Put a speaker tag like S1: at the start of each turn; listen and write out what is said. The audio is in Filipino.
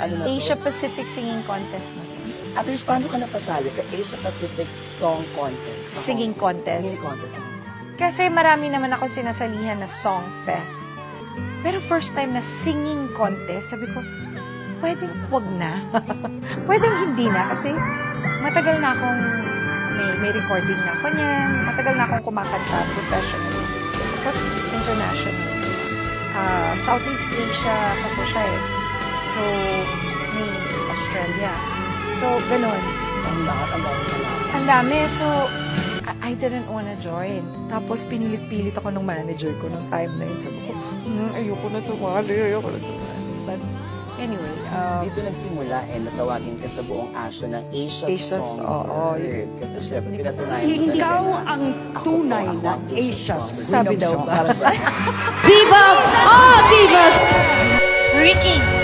S1: Ano na to?
S2: Asia Pacific Singing Contest na.
S1: At least, paano ka napasali sa Asia Pacific Song Contest?
S2: Singing contest.
S1: Singing contest.
S2: Kasi marami naman ako sinasalihan na song fest. Pero first time na singing contest, sabi ko, pwedeng wag na. pwedeng hindi na kasi matagal na akong may, may recording na ako niyan. Matagal na akong kumakanta professionally. Tapos international. Ah, Southeast Asia kasi siya eh. So, may Australia. So, ganun.
S1: Ang lahat, ang dami na lahat.
S2: Ang dami. So, I, I didn't wanna join. Tapos, pinilit-pilit ako ng manager ko nung time na yun. Sabi ko, "Hmm, ayoko na sumali, ayoko na sumali. But, anyway, um,
S1: Dito nagsimula eh, natawagin ka sa buong Asia ng Asia,
S2: Asia,
S1: Song
S2: oo,
S1: Bird. Kasi syempre, pinatunayan mo
S3: Ikaw
S1: talaga na
S3: ang
S1: ako
S3: tunay
S1: po, ako
S3: na
S1: ang
S3: Asia
S1: Song.
S2: Sabi daw ba?
S1: Parang ba?
S4: Diva of all divas, Ricky